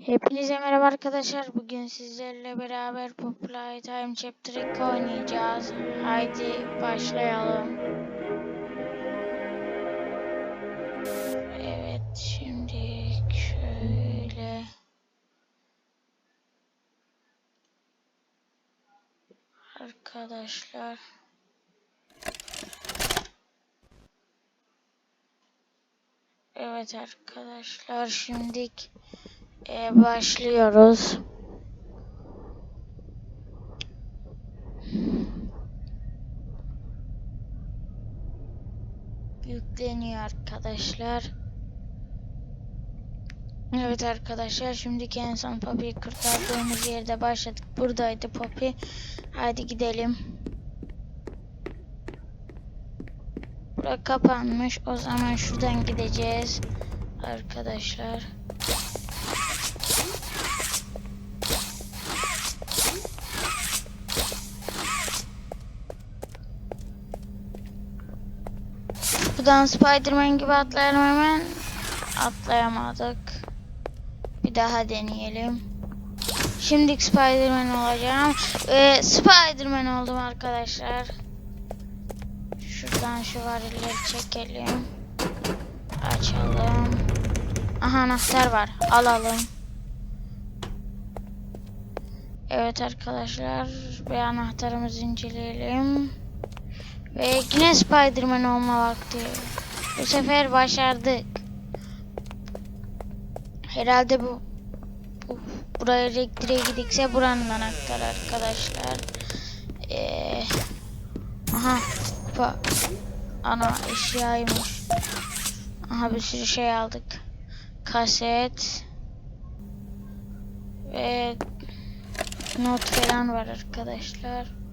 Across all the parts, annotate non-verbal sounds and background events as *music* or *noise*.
Hepinize merhaba arkadaşlar. Bugün sizlerle beraber Populi Time Chapter 2 oynayacağız. Haydi başlayalım. Evet şimdi şöyle arkadaşlar Evet arkadaşlar şimdilik e, başlıyoruz. Yükleniyor arkadaşlar. Evet arkadaşlar şimdi en son Poppy'yi kurtardığımız yerde başladık. Buradaydı Poppy. Hadi gidelim. Bura kapanmış. O zaman şuradan gideceğiz. Arkadaşlar. Buradan Spiderman gibi atlayalım hemen. Atlayamadık. Bir daha deneyelim. Şimdi Spiderman olacağım. Ve Spiderman oldum arkadaşlar. Şuradan şu varilleri çekelim. Açalım. Aha anahtar var. Alalım. Evet arkadaşlar. Bir anahtarımızı inceleyelim. Ve yine Spiderman olma vakti. Bu sefer başardık. Herhalde bu, bu buraya elektriğe gidikse buranın anahtarı arkadaşlar. Ee, aha. Pa, ana eşyaymış. Aha bir sürü şey aldık. Kaset. Ve not falan var arkadaşlar.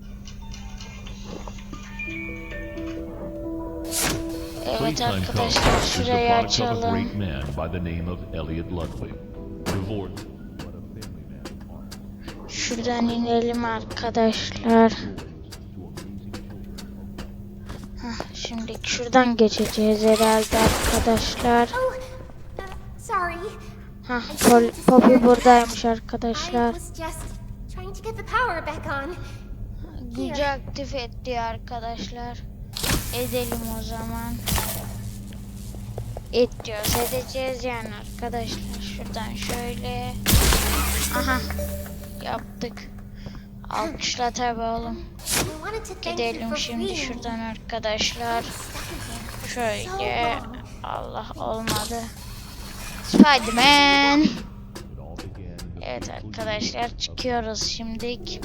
Evet Playtime arkadaşlar Cove is the şurayı product of a açalım. great man by the name of Elliot Ludwig. Divorced, but a family man. Şuradan inelim arkadaşlar. Hah, şimdi şuradan geçeceğiz herhalde arkadaşlar. Oh, uh. Hah, Poppy buradaymış arkadaşlar. Gücü aktif etti arkadaşlar. Edelim o zaman. Et diyoruz edeceğiz yani arkadaşlar. Şuradan şöyle. Aha yaptık. Alkışla tabi oğlum. Gidelim şimdi şuradan arkadaşlar. Şöyle. Allah olmadı. Spiderman. Evet arkadaşlar çıkıyoruz şimdilik.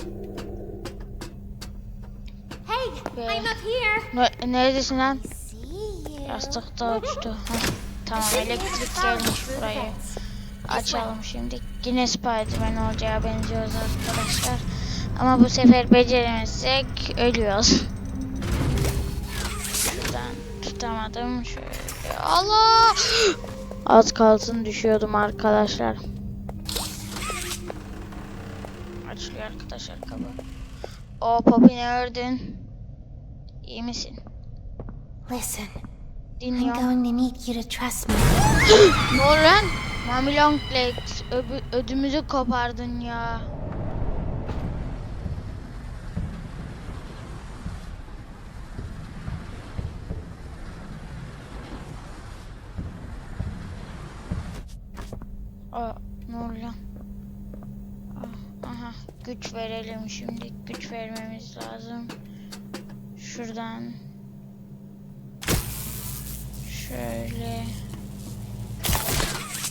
Here. Ne, neredesin lan? Yastıkta uçtu. Tamam elektrik gelmiş buraya. Açalım şimdi. Yine Spiderman olacağı benziyoruz arkadaşlar. Ama bu sefer beceremezsek ölüyoruz. Şuradan tutamadım. Şöyle. Allah! Az kalsın düşüyordum arkadaşlar. Açılıyor arkadaşlar kapı. O Poppy ne ördün? İyi misin? Listen, I'm Dinliyorum. going to need you to trust me. *gasps* Ne oldu lan? Mami Longlegs öbü, ödümüzü kopardın ya. Aa, ne oldu lan? Ah, Aha, güç verelim şimdi. Güç vermemiz lazım. Şuradan. Şöyle.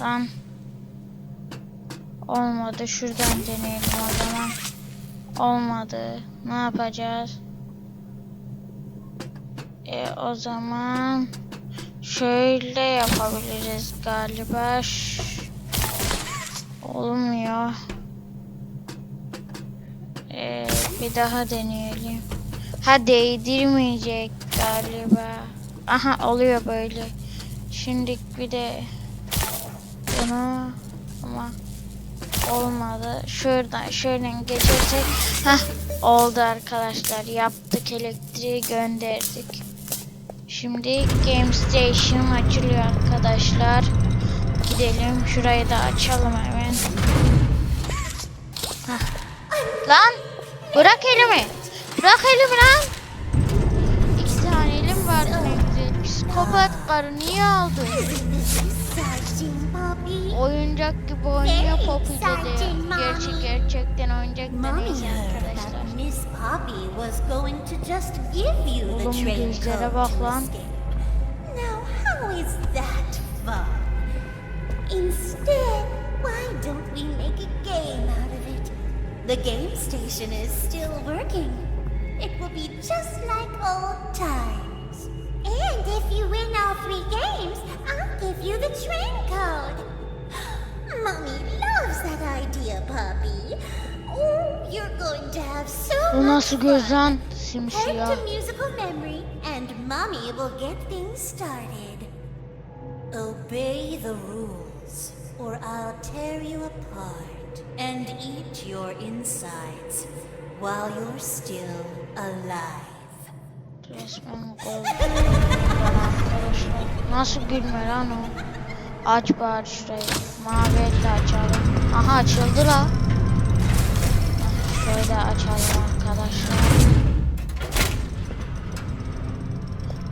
Lan. Olmadı. Şuradan deneyelim o zaman. Olmadı. Ne yapacağız? E o zaman şöyle yapabiliriz galiba. Ş- Olmuyor. E, bir daha deneyelim. Ha değdirmeyecek galiba. Aha oluyor böyle. Şimdi bir de bunu ama olmadı. Şuradan şöyle geçersek hah oldu arkadaşlar. Yaptık elektriği gönderdik. Şimdi Game Station açılıyor arkadaşlar. gidelim. Şurayı da açalım hemen. Hah. Lan bırak elimi. Bırak elimi lan. İki tane elim var ne güzel. Psikopat karı niye aldın? Oyuncak gibi oynuyor Poppy dedi. Mommy. gerçekten oyuncak da heard arkadaşlar. Oğlum gözlere bak lan. Instead, why don't we make a game out of it? The game station is still working. It will be just like old times. And if you win all three games, I'll give you the train code. *gasps* Mommy loves that idea, Poppy. Oh, you're going to have so Bu much nasıl fun. göz lan? Head Simsiyah. to musical memory, and Mommy will get things started. Obey the rules, or I'll tear you apart and eat your insides while you're still. Resmen gol. Nasıl gülme lan o? Aç bari şurayı. Mavi elle açalım. Aha açıldı la. Şöyle açalım arkadaşlar.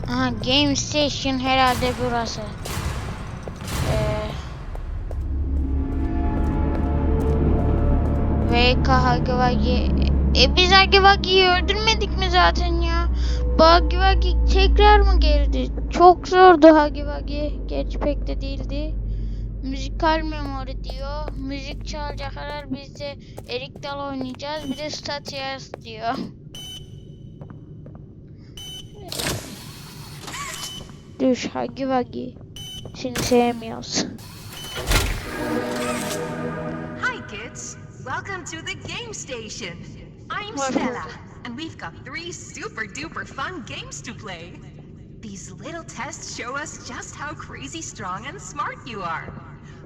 Aha Game Station herhalde burası. Ee, VK Hagiwagi. E biz Hagiwagi'yi öldürmedik mi zaten ya? Bu Hagiwagi tekrar mı geldi? Çok zordu Hagiwagi. Gerçi pek de değildi. Müzikal memori diyor. Müzik çalacak herhalde biz de Erik Dal oynayacağız. Bir de Statias diyor. Düş Hagiwagi. Seni sevmiyoruz. Hi, kids. Welcome to the game station. I'm Stella, and we've got three super duper fun games to play. These little tests show us just how crazy strong and smart you are.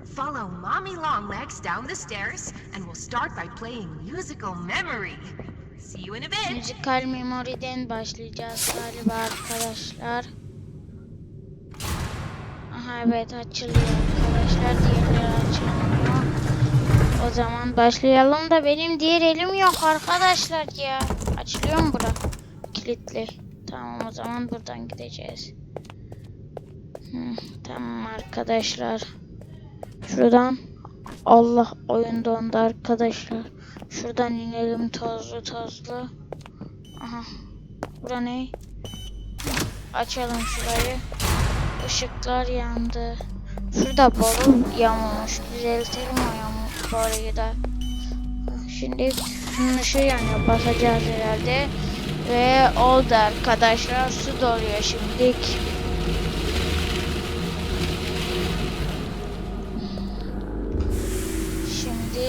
Follow Mommy Longlegs down the stairs, and we'll start by playing musical memory. See you in a bit. Müzikal başlayacağız galiba arkadaşlar. Aha evet açılıyor arkadaşlar. Diğerleri açılmıyor. O zaman başlayalım da benim diğer elim yok arkadaşlar ya. Açılıyor mu bura? Kilitli. Tamam o zaman buradan gideceğiz. Hı, tamam arkadaşlar. Şuradan Allah oyun dondu arkadaşlar. Şuradan inelim tozlu tozlu. Aha. Bura ne? Açalım şurayı. Işıklar yandı. Şurada boru yamulmuş. Düzeltelim o yamuk boruyu da. Şimdi şunun ışığı yanıyor. Basacağız herhalde. Ve oldu arkadaşlar. Su doluyor şimdilik. Şimdi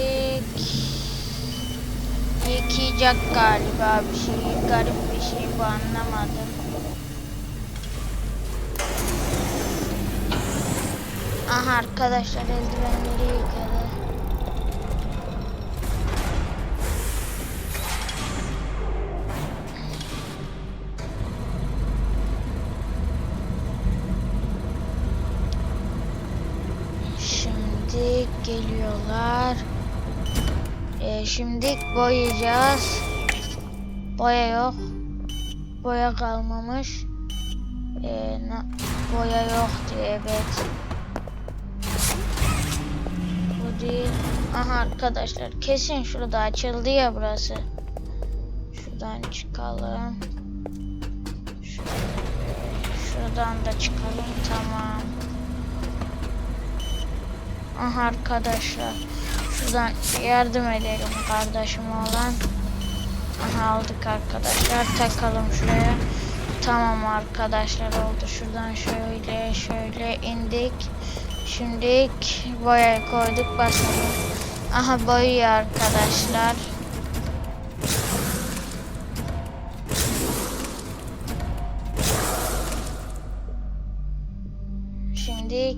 yıkayacak galiba bir şey. Garip bir şey bu anlamadım. Aha arkadaşlar eldivenleri yıkadı. Şimdi geliyorlar. Ee, şimdi boyayacağız. Boya yok. Boya kalmamış. Ee, boya yok diyor evet. Değil. Aha arkadaşlar kesin şurada açıldı ya burası. Şuradan çıkalım. Şuradan da çıkalım tamam. Aha arkadaşlar. Şuradan yardım edelim kardeşim olan. Aha aldık arkadaşlar. Takalım şuraya. Tamam arkadaşlar oldu. Şuradan şöyle şöyle indik. Şimdi boyayı koyduk basalım. Aha boyuyor arkadaşlar. Şimdi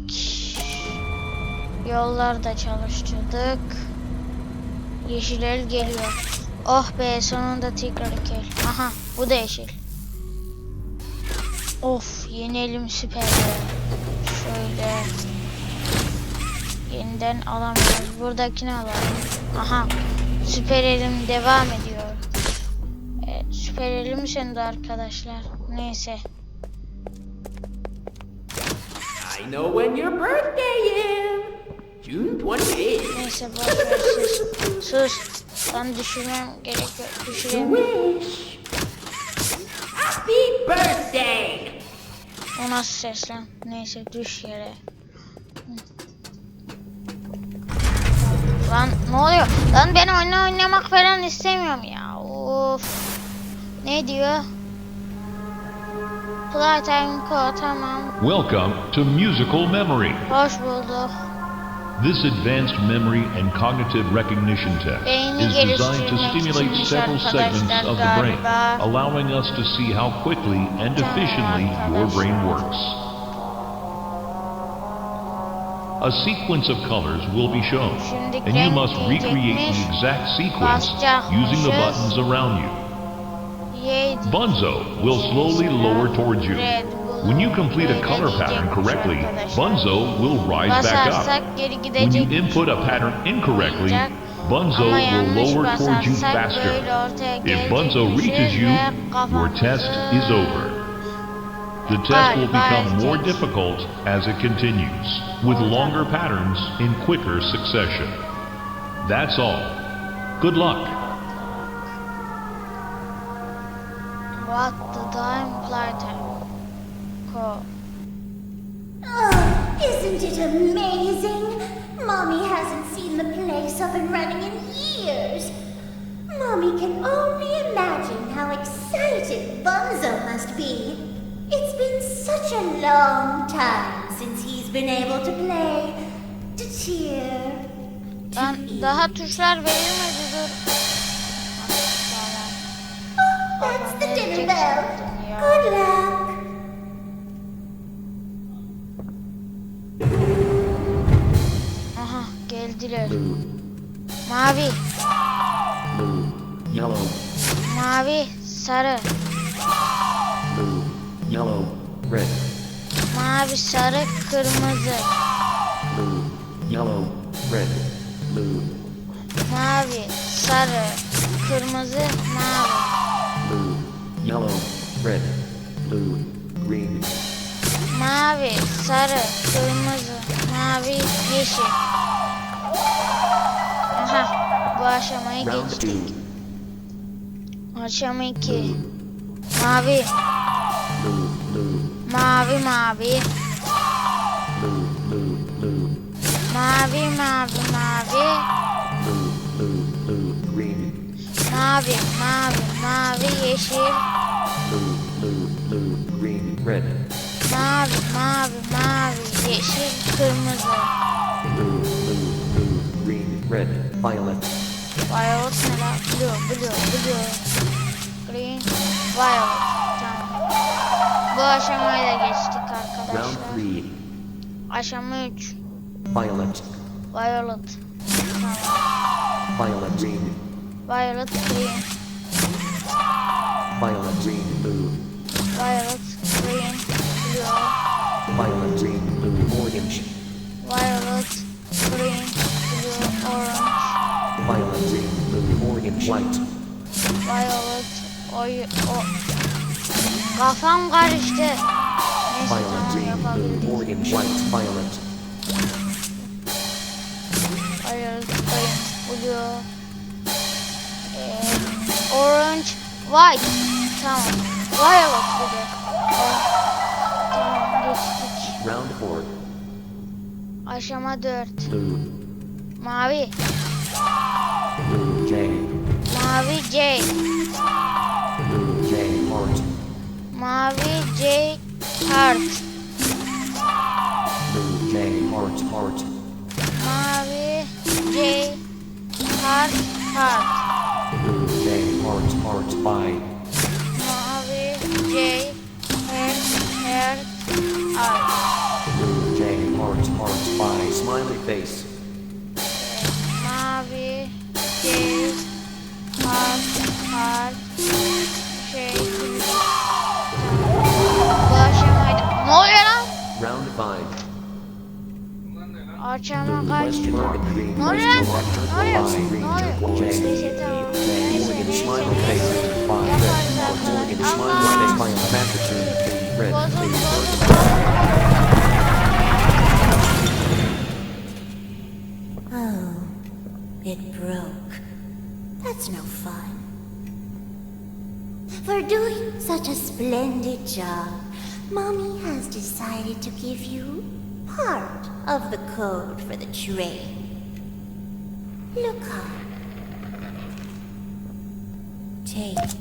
yollar da çalıştırdık. Yeşil el geliyor. Oh be sonunda tekrar el. Aha bu da yeşil. Of yeni elim süper. Şöyle. Yeniden alamıyoruz. Buradakini alalım. Aha. Süper elim devam ediyor. Evet, süper elim söndü arkadaşlar. Neyse. I know when your birthday is. June 28th. Neyse boş ver sus. Sus. Ben düşürmem gerekiyor. Düşüremiyorum. Happy birthday! O nasıl ses lan? Neyse düş yere. Lan ne oluyor? Lan ben oyunu oynamak falan istemiyorum ya. Of. Ne diyor? Playtime Co tamam. Welcome to Musical Memory. Hoş bulduk. This advanced memory and cognitive recognition test Beyni is designed to stimulate several segments of the brain, allowing us to see how quickly and efficiently your brain works. A sequence of colors will be shown, and you must recreate the exact sequence using the buttons around you. Bunzo will slowly lower towards you. When you complete a color pattern correctly. Bunzo will rise back up. When you input a pattern incorrectly. Bunzo will lower towards you faster. If Bunzo reaches you, your test is over. The test will become more difficult as it continues, with longer patterns in quicker succession. That's all. Good luck. What the time playtime? Co. Oh, isn't it amazing? Mommy hasn't seen the place up and running in years. Mommy can only imagine long time since he's been able to play, to cheer, to Ben eat. daha tuşlar verilmedi dur. Oh, that's the dinner bell. Good luck. Aha geldiler. Mavi, Blue, yellow, mavi, sarı, blue, yellow, red, mavi, sarı, kırmızı, blue, yellow, red, blue, mavi, sarı, kırmızı, mavi, blue, yellow, red, blue, green, mavi, sarı, kırmızı, mavi, yeşil. Aha bu aşamayı geçtik. Aşama 2. Mavi, mavi, mavi, mavi, mavi, mavi, mavi, mavi, mavi, yeşil, mavi, mavi, mavi, yeşil, kırmızı. red, violet, Violet ne la? Blue, blue, blue. Green, violet. Tamam. Bu aşamayı da geçtik round arkadaşlar. three, Aşama 3. violet, Violet. Tamam. violet, green, Violet, green. violet, green, blue, Violet, green, blue. violet, green, blue, orange, Violet, green, blue, orange. violet, green, blue, orange, white, Violet, oy, o. Kafam karıştı. Neyse tamam violet, Violet, green, blue. Ee, orange, white. Tamam. Bir de. O- Tamam geçtik. round four, Aşama 4. blue, Mavi. blue, J, Mavi J. Mavi J. Heart. blue, J, heart, heart, Mavi J. Heart. Heart. blue, J, heart, heart, I, Mavi J. Heart. Heart. Heart. blue, J, heart, heart, I, smiley face, Mavi J. hemen kaç. Western Oregon Dream Ne was oluyor? Ne directed oluyor? by Ne oluyor? Ranger Neyse tamam. Neyse Hooligan neyse Smile Face neyse. by Yaparız Red. Hooligan arkadaşlar. Smile Allah. Face by Masterson the Red. Bozuldu The bozuldu. Oh, it broke. That's no fun. For doing such a splendid job, Mommy has decided to give you part of the code for the train. Look up. Take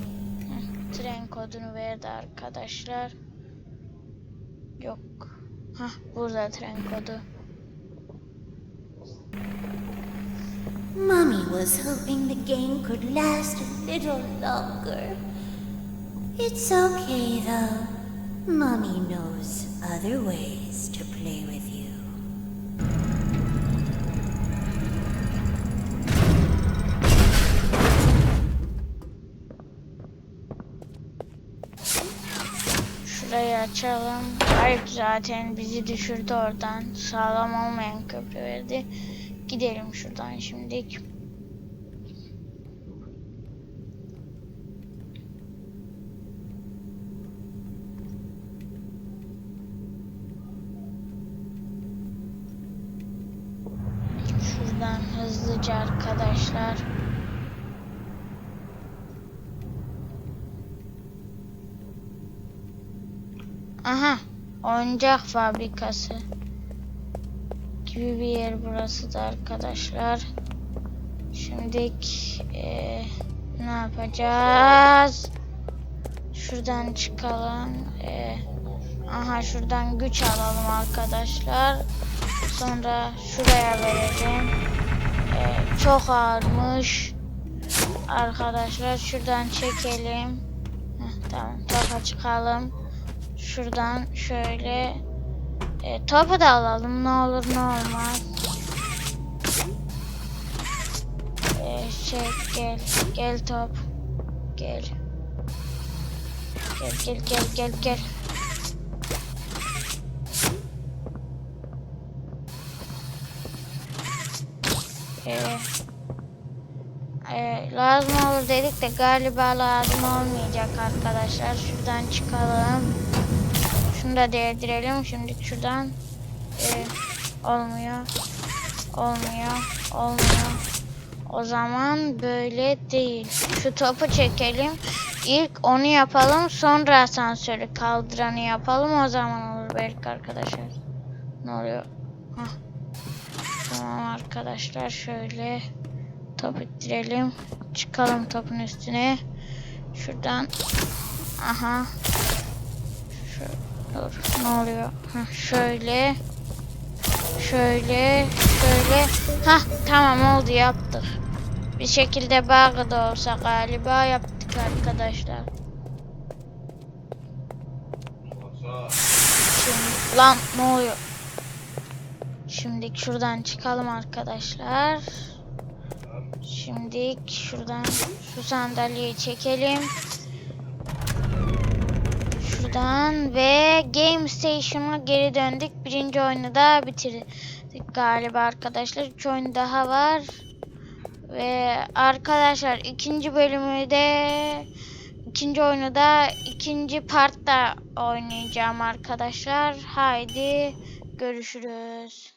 Tren kodunu verdi arkadaşlar. Yok. Hah burada tren kodu. Mommy was hoping the game could last a little longer. It's okay though. Mommy knows other ways to play with açalım. Hayır zaten bizi düşürdü oradan. Sağlam olmayan köprü verdi. Gidelim şuradan şimdilik. Şuradan hızlıca arkadaşlar. Aha, oyuncak fabrikası gibi bir yer burası da arkadaşlar. Şimdi eee, ne yapacağız? Şuradan çıkalım. Eee, aha şuradan güç alalım arkadaşlar. Sonra şuraya vereceğim. Eee, çok ağırmış. Arkadaşlar şuradan çekelim. Heh, tamam topa çıkalım. Şuradan şöyle e, topu da alalım ne olur ne olmaz. E, şey gel gel top gel. Gel gel gel gel gel. E, e, lazım olur dedik de galiba lazım olmayacak arkadaşlar. Şuradan çıkalım. Şunu da değdirelim. Şimdi şuradan e, olmuyor. Olmuyor. Olmuyor. O zaman böyle değil. Şu topu çekelim. İlk onu yapalım. Sonra asansörü kaldıranı yapalım. O zaman olur belki arkadaşlar. Ne oluyor? Hah. Tamam arkadaşlar şöyle top ittirelim. Çıkalım topun üstüne. Şuradan. Aha. Şu, dur. Ne oluyor? Hah, şöyle. Şöyle. Şöyle. Ha tamam oldu yaptık. Bir şekilde bug da olsa galiba yaptık arkadaşlar. Şimdi, lan ne oluyor? Şimdi şuradan çıkalım arkadaşlar. Şimdi şuradan şu sandalyeyi çekelim. Şuradan ve Game Station'a geri döndük. Birinci oyunu da bitirdik galiba arkadaşlar. Üç oyun daha var. Ve arkadaşlar ikinci bölümü de ikinci oyunu da ikinci partta oynayacağım arkadaşlar. Haydi görüşürüz.